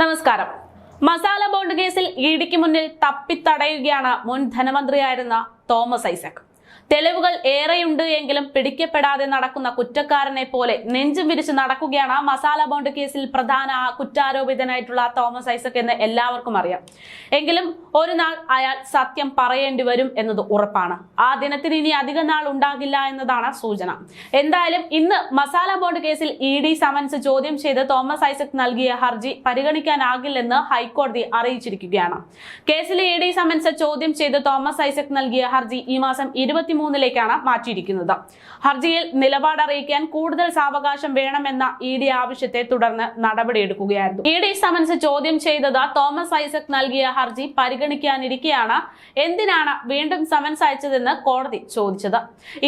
നമസ്കാരം. മസാല ബോണ്ട് കേസിൽ ഇടിക്ക് മുന്നിൽ തപ്പിത്തടയുകയാണ് മുൻ ധനമന്ത്രിയായിരുന്ന തോമസ് ഐസക്. തെളിവുകൾ ഏറെയുണ്ട് എങ്കിലും പിടിക്കപ്പെടാതെ നടക്കുന്ന കുറ്റക്കാരനെ പോലെ നെഞ്ചും വിരിച്ച് നടക്കുകയാണ് മസാല ബോണ്ട് കേസിൽ പ്രധാന കുറ്റാരോപിതനായിട്ടുള്ള തോമസ് ഐസക് എന്ന് എല്ലാവർക്കും അറിയാം. എങ്കിലും ഒരു നാൾ അയാൾ സത്യം പറയേണ്ടി വരും എന്നത് ഉറപ്പാണ്. ആ ദിനത്തിന് ഇനി അധിക നാൾ ഉണ്ടാകില്ല എന്നതാണ് സൂചന. എന്തായാലും ഇന്ന് മസാല ബോണ്ട് കേസിൽ ഇ ഡി സമൻസ് ചോദ്യം ചെയ്ത് തോമസ് ഐസക് നൽകിയ ഹർജി പരിഗണിക്കാനാകില്ലെന്ന് ഹൈക്കോടതി അറിയിച്ചിരിക്കുകയാണ്. കേസിൽ ഇ ഡി സമൻസ് ചോദ്യം ചെയ്ത് തോമസ് ഐസക് നൽകിയ ഹർജി ഈ മാസം ഇരുപത്തിമൂന്നിലേക്കാണ് മാറ്റിയിരിക്കുന്നത്. ഹർജിയിൽ നിലപാട് അറിയിക്കാൻ കൂടുതൽ സാവകാശം വേണമെന്ന ഇ ഡി ആവശ്യത്തെ തുടർന്ന് നടപടിയെടുക്കുകയായിരുന്നു. ഇ ഡി സമൻസ് ചോദ്യം ചെയ്തത് തോമസ് ഐസക് നൽകിയ ഹർജി പരിഗണിക്കാനിരിക്കെയാണ് എന്തിനാണ് വീണ്ടും സമൻസ് അയച്ചതെന്ന് കോടതി ചോദിച്ചത്.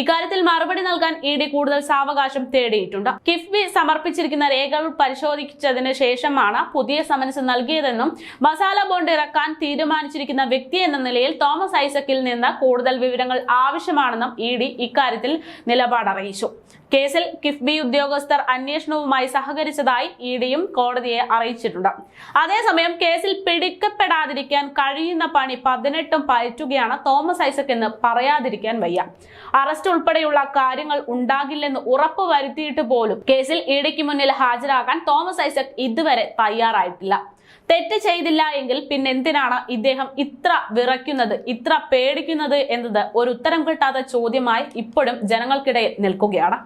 ഇക്കാര്യത്തിൽ മറുപടി നൽകാൻ ഇ ഡി കൂടുതൽ സാവകാശം തേടിയിട്ടുണ്ട്. കിഫ്ബി സമർപ്പിച്ചിരിക്കുന്ന രേഖകൾ പരിശോധിച്ചതിന് ശേഷമാണ് പുതിയ സമൻസ് നൽകിയതെന്നും മസാല ബോണ്ട് ഇറക്കാൻ തീരുമാനിച്ചിരിക്കുന്ന വ്യക്തി എന്ന നിലയിൽ തോമസ് ഐസക്കിൽ നിന്ന് കൂടുതൽ വിവരങ്ങൾ ആവശ്യമാണെന്നും ഇ ഡി ഇക്കാര്യത്തിൽ നിലപാടറിയിച്ചു. കേസിൽ കിഫ്ബി ഉദ്യോഗസ്ഥർ അന്വേഷണവുമായി സഹകരിച്ചതായി ഇ ഡിയും കോടതിയെ അറിയിച്ചിട്ടുണ്ട്. അതേസമയം കേസിൽ പിടിക്കപ്പെടാതിരിക്കാൻ കഴിയുന്ന പണി പതിനെട്ടും പയറ്റുകയാണ് തോമസ് ഐസക് എന്ന് പറയാതിരിക്കാൻ വയ്യ. അറസ്റ്റ് ഉൾപ്പെടെയുള്ള കാര്യങ്ങൾ ഉണ്ടാകില്ലെന്ന് ഉറപ്പ് വരുത്തിയിട്ട് പോലും കേസിൽ ഇ ഡിക്ക് മുന്നിൽ ഹാജരാകാൻ തോമസ് ഐസക് ഇതുവരെ തയ്യാറായിട്ടില്ല. തെറ്റ് ചെയ്തില്ല എങ്കിൽ പിന്നെ എന്തിനാണ് ഇദ്ദേഹം ഇത്ര വിറയ്ക്കുന്നത് ഇത്ര പേടിക്കുന്നത് എന്നത് ഒരു ഉത്തരം കിട്ടാത്ത ചോദ്യമായി ഇപ്പോഴും ജനങ്ങൾക്കിടയിൽ നിൽക്കുകയാണ്.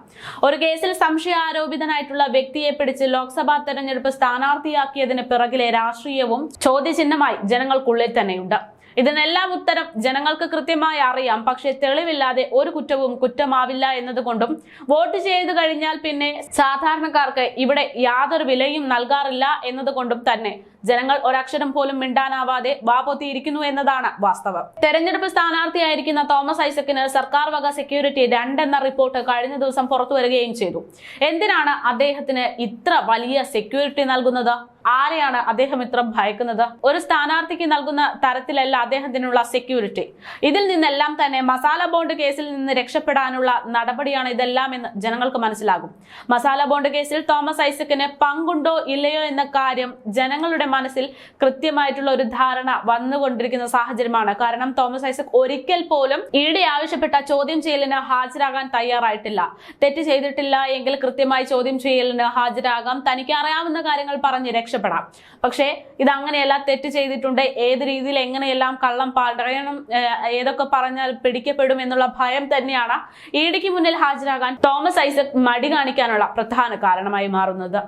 ഒരു കേസിൽ സംശയാരോപിതനായിട്ടുള്ള വ്യക്തിയെ പിടിച്ച് ലോക്സഭാ തെരഞ്ഞെടുപ്പ് സ്ഥാനാർത്ഥിയാക്കിയതിന് പിറകിലെ രാഷ്ട്രീയവും ചോദ്യചിഹ്നമായി ജനങ്ങൾക്കുള്ളിൽ തന്നെയുണ്ട്. ഇതിനെല്ലാം ഉത്തരം ജനങ്ങൾക്ക് കൃത്യമായി അറിയാം. പക്ഷെ തെളിവില്ലാതെ ഒരു കുറ്റവും കുറ്റമാവില്ല എന്നതുകൊണ്ടും വോട്ട് ചെയ്തു കഴിഞ്ഞാൽ പിന്നെ സാധാരണക്കാർക്ക് ഇവിടെ യാതൊരു വിലയും നൽകാറില്ല എന്നതുകൊണ്ടും തന്നെ ജനങ്ങൾ ഒരക്ഷരം പോലും മിണ്ടാനാവാതെ വാപൊത്തിയിരിക്കുന്നു എന്നതാണ് വാസ്തവം. തെരഞ്ഞെടുപ്പ് സ്ഥാനാർത്ഥിയായിരിക്കുന്ന തോമസ് ഐസക്കിന് സർക്കാർ വക സെക്യൂരിറ്റി രണ്ടെന്ന റിപ്പോർട്ട് കഴിഞ്ഞ ദിവസം പുറത്തു വരികയും ചെയ്തു. എന്തിനാണ് അദ്ദേഹത്തിന് ഇത്ര വലിയ സെക്യൂരിറ്റി നൽകുന്നത്? ആരെയാണ് അദ്ദേഹം ഇത്ര ഭയക്കുന്നത്? ഒരു സ്ഥാനാർത്ഥിക്ക് നൽകുന്ന തരത്തിലല്ല അദ്ദേഹത്തിനുള്ള സെക്യൂരിറ്റി ഇതിൽ നിന്നെല്ലാം തന്നെ മസാല ബോണ്ട് കേസിൽ നിന്ന് രക്ഷപ്പെടാനുള്ള നടപടിയാണ് ഇതെല്ലാം എന്ന് ജനങ്ങൾക്ക് മനസ്സിലാകും. മസാല ബോണ്ട് കേസിൽ തോമസ് ഐസക്കിന് പങ്കുണ്ടോ ഇല്ലയോ എന്ന കാര്യം ജനങ്ങളുടെ മനസ്സിൽ കൃത്യമായിട്ടുള്ള ഒരു ധാരണ വന്നുകൊണ്ടിരിക്കുന്ന സാഹചര്യമാണ്. കാരണം തോമസ് ഐസക് ഒരിക്കൽ പോലും ഈടെ ആവശ്യപ്പെട്ട ചോദ്യം ചെയ്യലിന് ഹാജരാകാൻ തയ്യാറായിട്ടില്ല. തെറ്റ് ചെയ്തിട്ടില്ല എങ്കിൽ കൃത്യമായി ചോദ്യം ചെയ്യലിന് ഹാജരാകാം. തനിക്ക് അറിയാവുന്ന കാര്യങ്ങൾ പറഞ്ഞ് രക്ഷപ്പെടാം. പക്ഷേ ഇത് അങ്ങനെയല്ല തെറ്റ് ചെയ്തിട്ടുണ്ട്. ഏത് രീതിയിൽ എങ്ങനെയെല്ലാം കള്ളം പറയണം ഏതൊക്കെ പറഞ്ഞാൽ പിടിക്കപ്പെടും എന്നുള്ള ഭയം തന്നെയാണ് ഇഡിക്ക് മുന്നിൽ ഹാജരാകാൻ തോമസ് ഐസക് മടി കാണിക്കാനുള്ള പ്രധാന കാരണമായി മാറുന്നത്.